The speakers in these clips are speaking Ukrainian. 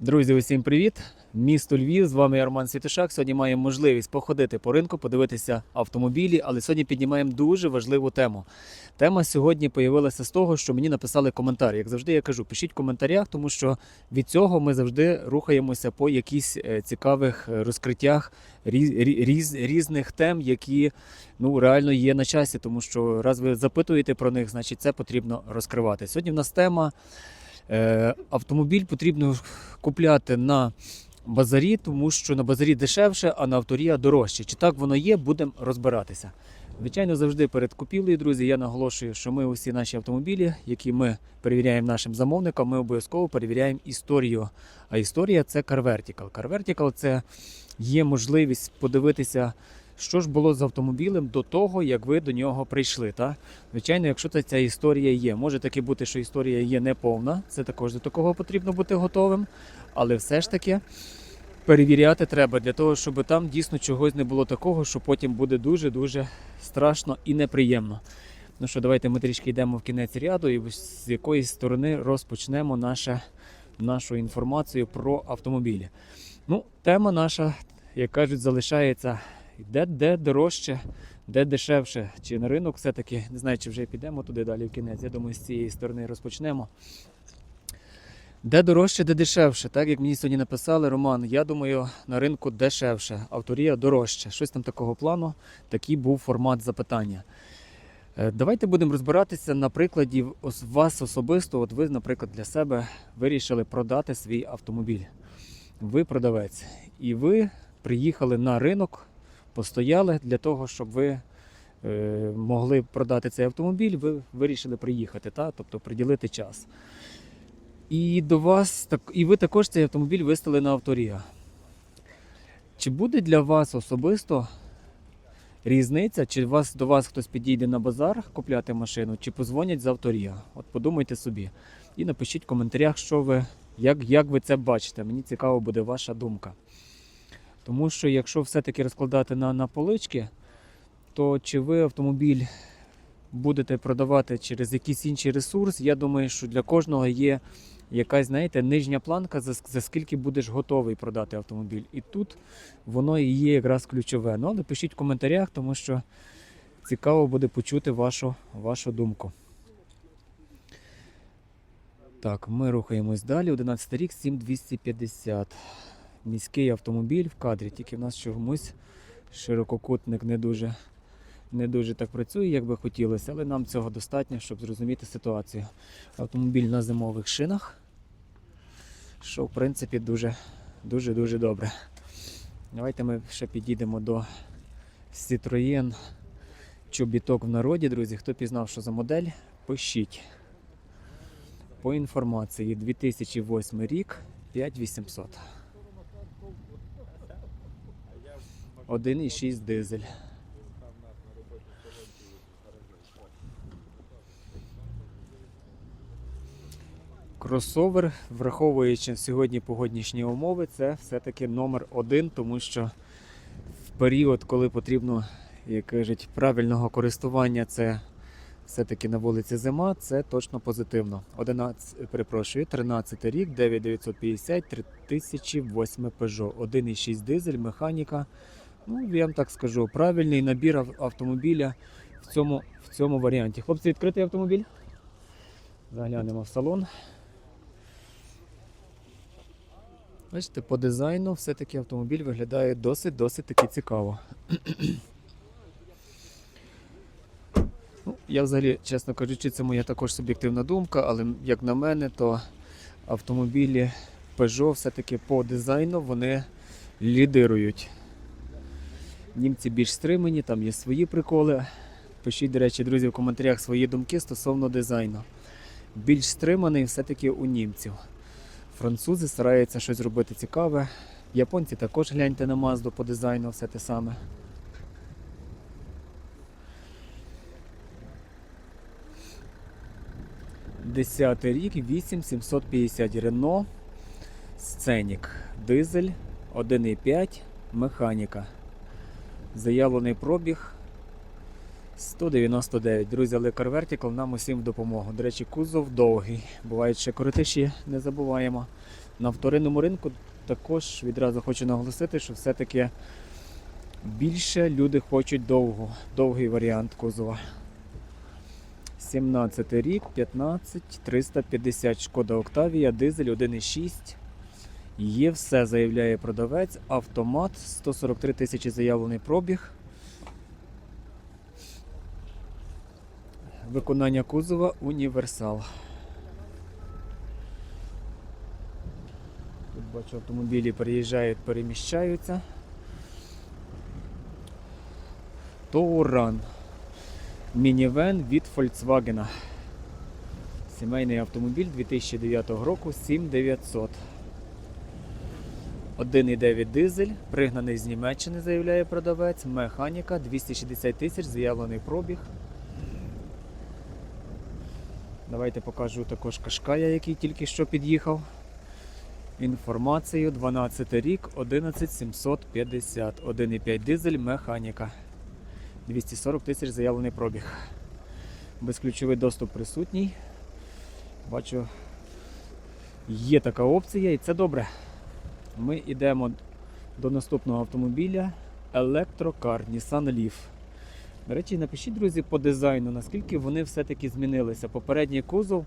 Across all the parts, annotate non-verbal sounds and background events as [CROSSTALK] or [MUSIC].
Друзі, усім привіт! Місто Львів, з вами Арман Світишак. Сьогодні маємо можливість походити по ринку, подивитися автомобілі, але сьогодні піднімаємо дуже важливу тему. Тема сьогодні появилася з того, що мені написали коментар. Як завжди, я кажу, пишіть в коментарях, тому що від цього ми завжди рухаємося по якісь е, цікавих е, розкриттях різ, різ, різних тем, які ну реально є на часі, тому що раз ви запитуєте про них, значить це потрібно розкривати. Сьогодні в нас тема. Е, Автомобіль потрібно купляти на базарі, тому що на базарі дешевше, а на авторія дорожче. Чи так воно є, будемо розбиратися. Звичайно, завжди перед купівлею, друзі, я наголошую, що ми усі наші автомобілі, які ми перевіряємо нашим замовникам, ми обов'язково перевіряємо історію. А історія це Car Vertical. Car Vertical – це є можливість подивитися, що ж було з автомобілем до того, як ви до нього прийшли. Та? Звичайно, якщо це ця історія є, може таки бути, що історія є неповна, це також до такого потрібно бути готовим, але все ж таки перевіряти треба для того, щоб там дійсно чогось не було такого, що потім буде дуже-дуже страшно і неприємно. Ну що, давайте ми трішки йдемо в кінець ряду і з якоїсь сторони розпочнемо наше, нашу інформацію про автомобілі. Ну, тема наша, як кажуть, залишається де, де дорожче, де дешевше, чи на ринок все-таки, не знаю, чи вже підемо туди далі в кінець. Я думаю, з цієї сторони розпочнемо. Де дорожче, де дешевше. Так як мені сьогодні написали, Роман, я думаю, на ринку дешевше, авторія дорожче. Щось там такого плану, такий був формат запитання. Е, Давайте будемо розбиратися на прикладі вас особисто. От ви, наприклад, для себе вирішили продати свій автомобіль. Ви продавець. І ви приїхали на ринок, постояли для того, щоб ви е, могли продати цей автомобіль, ви вирішили приїхати, та? тобто приділити час. І до вас і ви також цей автомобіль виставили на авторія. Чи буде для вас особисто різниця, чи вас, до вас хтось підійде на базар купляти машину, чи позвонять з авторія? От подумайте собі. І напишіть в коментарях, що ви, як, як ви це бачите. Мені цікаво буде ваша думка. Тому що якщо все-таки розкладати на, на полички, то чи ви автомобіль будете продавати через якийсь інший ресурс, я думаю, що для кожного є якась, знаєте, нижня планка, за, за скільки будеш готовий продати автомобіль. І тут воно і є якраз ключове. Ну, але пишіть в коментарях, тому що цікаво буде почути вашу, вашу думку. Так, ми рухаємось далі. 11 рік, 7250. Міський автомобіль в кадрі, тільки в нас чомусь ширококутник не дуже, не дуже так працює, як би хотілося, але нам цього достатньо, щоб зрозуміти ситуацію. Автомобіль на зимових шинах, що в принципі дуже дуже дуже добре. Давайте ми ще підійдемо до Citroën чобіток в народі, друзі. Хто пізнав, що за модель, пишіть. По інформації 2008 рік 5800. 1,6 дизель. Кросовер, враховуючи сьогодні погоднішні умови, це все-таки номер один, тому що в період, коли потрібно, як кажуть, правильного користування, це все-таки на вулиці зима, це точно позитивно. 11, перепрошую, 13 рік, 9950, 3008 Peugeot, 1,6 дизель, механіка. Ну, я вам так скажу, правильний набір автомобіля в цьому, в цьому варіанті. Хлопці, відкритий автомобіль. Заглянемо в салон. Бачите, по дизайну все-таки автомобіль виглядає досить-досить таки цікаво. [CLEARS THROAT] Ну, я взагалі, чесно кажучи, це моя також суб'єктивна думка, але як на мене, то автомобілі Peugeot все-таки по дизайну вони лідирують. Німці більш стримані, там є свої приколи. Пишіть, до речі, друзі, в коментарях свої думки стосовно дизайну. Більш стриманий все-таки у німців. Французи стараються щось робити цікаве. Японці також гляньте на Мазду по дизайну, все те саме. Десятий рік, 8750 Рено, Сценік, дизель, 1,5, механіка. Заявлений пробіг 199. Друзі, Car Vertical нам усім в допомогу. До речі, кузов довгий. Бувають ще коротиші, не забуваємо. На вторинному ринку також відразу хочу наголосити, що все-таки більше люди хочуть довго, довгий варіант кузова. 17 рік, 15, 350 Шкода Октавія, дизель 1,6. Є все, заявляє продавець. Автомат, 143 тисячі заявлений пробіг. Виконання кузова універсал. Тут бачу, автомобілі переїжджають, переміщаються. Тоуран. Мінівен від Volkswagen. Сімейний автомобіль 2009 року 7900. 1,9 дизель, пригнаний з Німеччини, заявляє продавець. Механіка 260 тисяч, заявлений пробіг. Давайте покажу також Кашкая, який тільки що під'їхав. Інформацію 12 рік, 11750, 1,5 дизель, механіка. 240 тисяч заявлений пробіг. Безключовий доступ присутній. Бачу, є така опція і це добре. Ми йдемо до наступного автомобіля електрокар Nissan Leaf. До речі, напишіть, друзі, по дизайну, наскільки вони все-таки змінилися. Попередній кузов,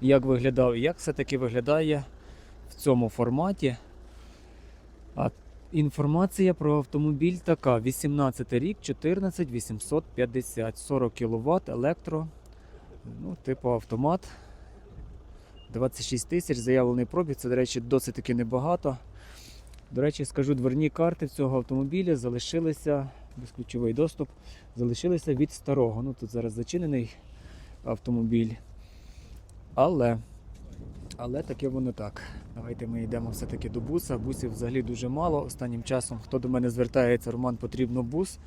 як виглядав, і як все-таки виглядає в цьому форматі. А інформація про автомобіль така: 18 рік, 14 850, 40 кВт, електро, ну, типу автомат. 26 тисяч заявлений пробіг, це, до речі, досить таки небагато. До речі, скажу, дверні карти цього автомобіля залишилися, безключовий доступ, залишилися від старого. Ну тут зараз зачинений автомобіль. Але, але таке воно так. Давайте ми йдемо все-таки до буса. Бусів взагалі дуже мало. Останнім часом, хто до мене звертається, Роман, потрібно бус.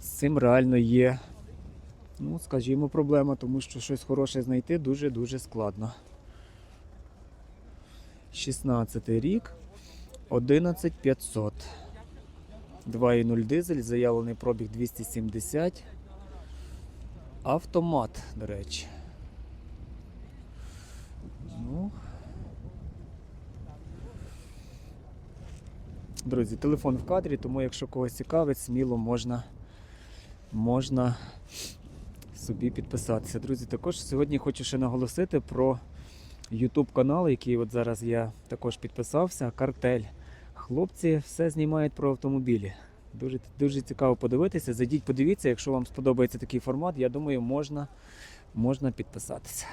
З цим реально є, ну, скажімо, проблема, тому що щось хороше знайти дуже-дуже складно. 16 рік. 11500. 2,0 дизель, заявлений пробіг 270. Автомат, до речі. Ну. Друзі, телефон в кадрі, тому якщо когось цікавить, сміло можна, можна собі підписатися. Друзі, також сьогодні хочу ще наголосити про YouTube канал, який от зараз я також підписався, картель. Хлопці все знімають про автомобілі. Дуже, дуже цікаво подивитися. Зайдіть, подивіться, якщо вам сподобається такий формат, я думаю, можна, можна підписатися.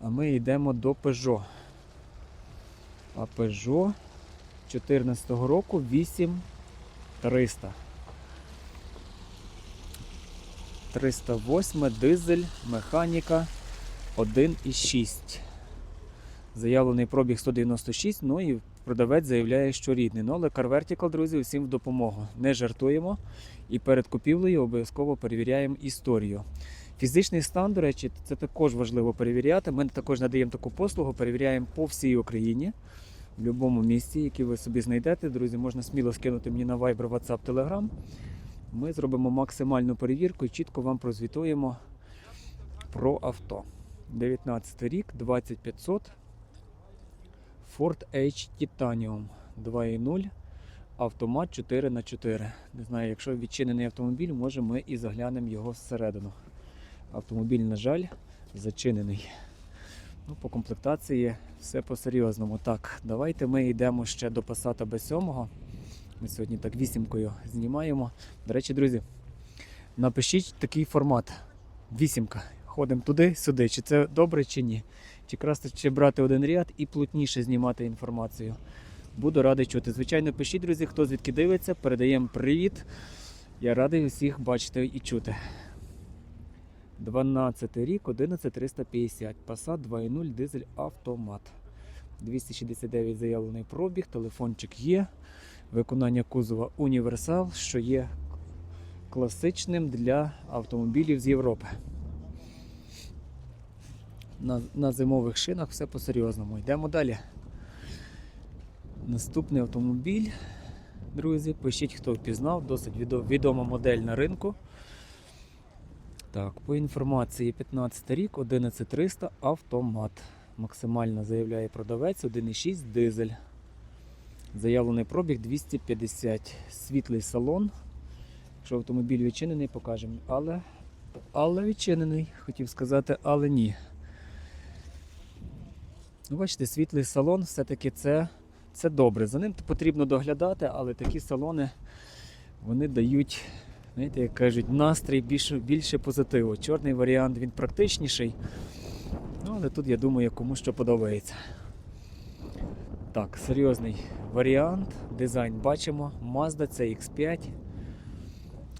А ми йдемо до Peugeot. А Peugeot 14 року 8300. 308 дизель, механіка 1,6. Заявлений пробіг 196, ну і продавець заявляє, що рідний. Ну, але Car Vertical, друзі, усім в допомогу. Не жартуємо і перед купівлею обов'язково перевіряємо історію. Фізичний стан, до речі, це також важливо перевіряти. Ми також надаємо таку послугу, перевіряємо по всій Україні, в будь-якому місці, який ви собі знайдете. Друзі, можна сміло скинути мені на Viber, WhatsApp, Telegram. Ми зробимо максимальну перевірку і чітко вам прозвітуємо про авто. 19 рік, 2500. Ford H Titanium 2.0. Автомат 4х4. Не знаю, якщо відчинений автомобіль, може ми і заглянемо його всередину. Автомобіль, на жаль, зачинений. Ну, По комплектації все по-серйозному. Так, давайте ми йдемо ще до Passat B7. Ми сьогодні так вісімкою знімаємо. До речі, друзі, напишіть такий формат. Вісімка. Ходимо туди-сюди. Чи це добре, чи ні. Чи краще брати один ряд і плотніше знімати інформацію. Буду радий чути. Звичайно, пишіть, друзі, хто звідки дивиться, передаємо привіт. Я радий усіх бачити і чути. 12 рік, 11350. Passat 2.0 дизель автомат. 269 заявлений пробіг, телефончик є. Виконання кузова універсал, що є класичним для автомобілів з Європи. На, на зимових шинах все по-серйозному. Йдемо далі. Наступний автомобіль, друзі, пишіть, хто впізнав, досить відо- відома модель на ринку. Так, по інформації 15 рік, 11300 автомат. Максимально заявляє продавець 1,6 дизель. Заявлений пробіг 250. Світлий салон. Якщо автомобіль відчинений, покажемо. Але, але відчинений, хотів сказати, але ні. Ну, бачите, світлий салон все-таки це, це добре. За ним потрібно доглядати, але такі салони вони дають, знаєте, як кажуть, настрій більше, більше позитиву. Чорний варіант він практичніший. Ну, але тут, я думаю, кому що подобається. Так, серйозний варіант. Дизайн бачимо. Mazda CX5.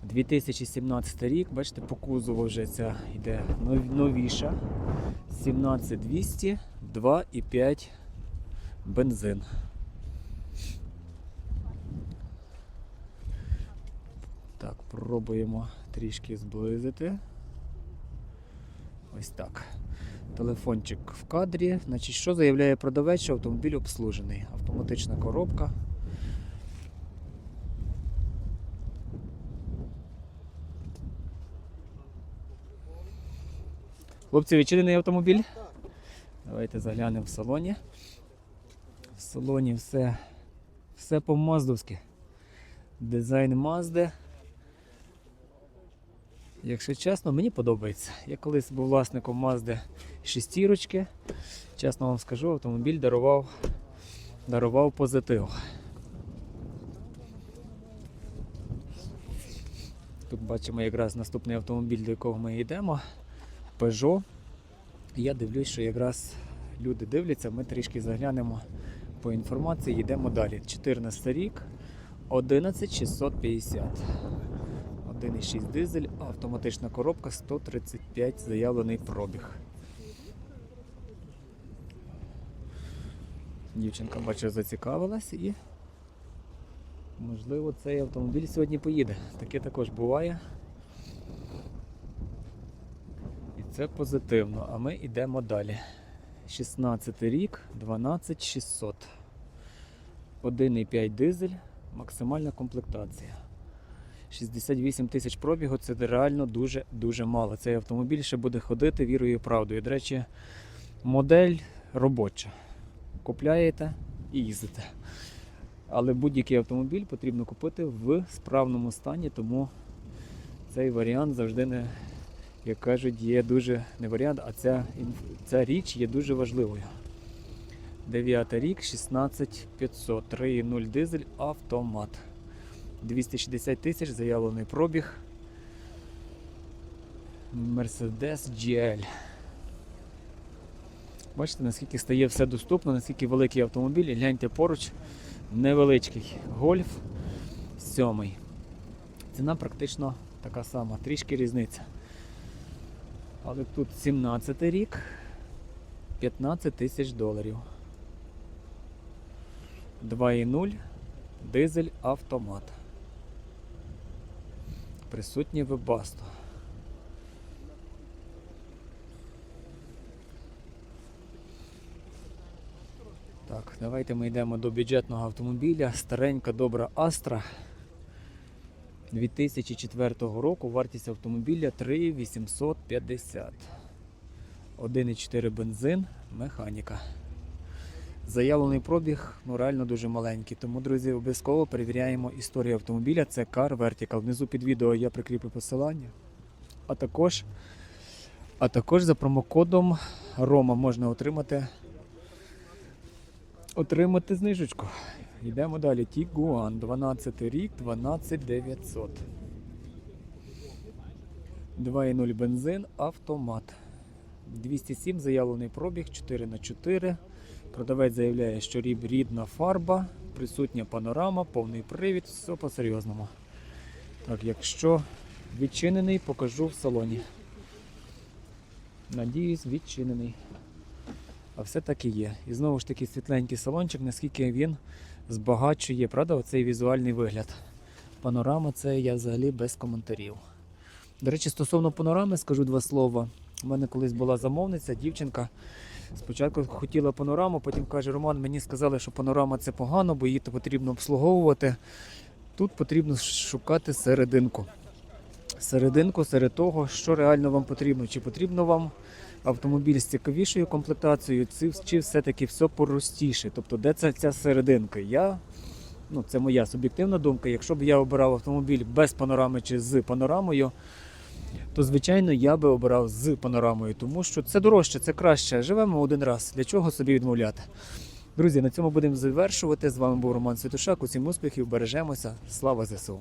2017 рік. Бачите, по кузову вже ця йде новіша. 17200, 2,5 бензин. Так, пробуємо трішки зблизити. Ось так. Телефончик в кадрі. Значить, що заявляє продавець, що автомобіль обслужений. Автоматична коробка. Хлопці, відчинений автомобіль? Давайте заглянемо в салоні. В салоні все, все по-маздовськи. Дизайн Мазди. Якщо чесно, мені подобається. Я колись був власником Мазди шестірочки. Чесно вам скажу, автомобіль дарував, дарував позитив. Тут бачимо якраз наступний автомобіль, до якого ми йдемо. Peugeot. Я дивлюсь, що якраз люди дивляться, ми трішки заглянемо по інформації, йдемо далі. 14 рік, 11650. 1,6 дизель, автоматична коробка 135 заявлений пробіг. Дівчинка, бачу, зацікавилась і можливо цей автомобіль сьогодні поїде. Таке також буває. І це позитивно. А ми йдемо далі. 16 рік, 12600. 1,5 дизель, максимальна комплектація. 68 тисяч пробігу це реально дуже-дуже мало. Цей автомобіль ще буде ходити вірою і правдою. До речі, модель робоча. Купляєте і їздите. Але будь-який автомобіль потрібно купити в справному стані, тому цей варіант завжди не, як кажуть, є дуже не варіант, а ця, ця річ є дуже важливою. 9 рік, 16500, 3.0 дизель, автомат. 260 тисяч, заявлений пробіг. Mercedes GL. Бачите, наскільки стає все доступно, наскільки великий автомобіль. Гляньте поруч, невеличкий гольф сьомий. Ціна практично така сама, трішки різниця. Але тут 17 рік, 15 тисяч доларів. 2,0 дизель автомат. Присутнє вебасто. Так, давайте ми йдемо до бюджетного автомобіля. Старенька добра Астра 2004 року. Вартість автомобіля 3850. 1,4 бензин, механіка. Заявлений пробіг ну реально дуже маленький. Тому, друзі, обов'язково перевіряємо історію автомобіля. Це Car Vertical. Внизу під відео я прикріплю посилання. А також, а також за промокодом Рома можна отримати, отримати знижечку. Йдемо далі. Tiguan, 12 рік, 12900. 2,0 бензин, автомат. 207 заявлений пробіг, 4 на 4 Продавець заявляє, що ріб рідна фарба, присутня панорама, повний привід, все по-серйозному. Так, якщо відчинений, покажу в салоні. Надіюсь, відчинений. А все так і є. І знову ж таки світленький салончик, наскільки він збагачує, правда, оцей візуальний вигляд. Панорама це я взагалі без коментарів. До речі, стосовно панорами, скажу два слова. У мене колись була замовниця, дівчинка. Спочатку хотіла панораму, потім каже, Роман, мені сказали, що панорама це погано, бо її потрібно обслуговувати. Тут потрібно шукати серединку. Серединку серед того, що реально вам потрібно. Чи потрібно вам автомобіль з цікавішою комплектацією, чи, все-таки все простіше? Тобто, де ця, ця серединка? Я, ну, це моя суб'єктивна думка. Якщо б я обирав автомобіль без панорами чи з панорамою, то звичайно я би обирав з панорамою, тому що це дорожче, це краще. Живемо один раз. Для чого собі відмовляти? Друзі, на цьому будемо завершувати. З вами був Роман Святошак. Усім успіхів, бережемося. Слава ЗСУ!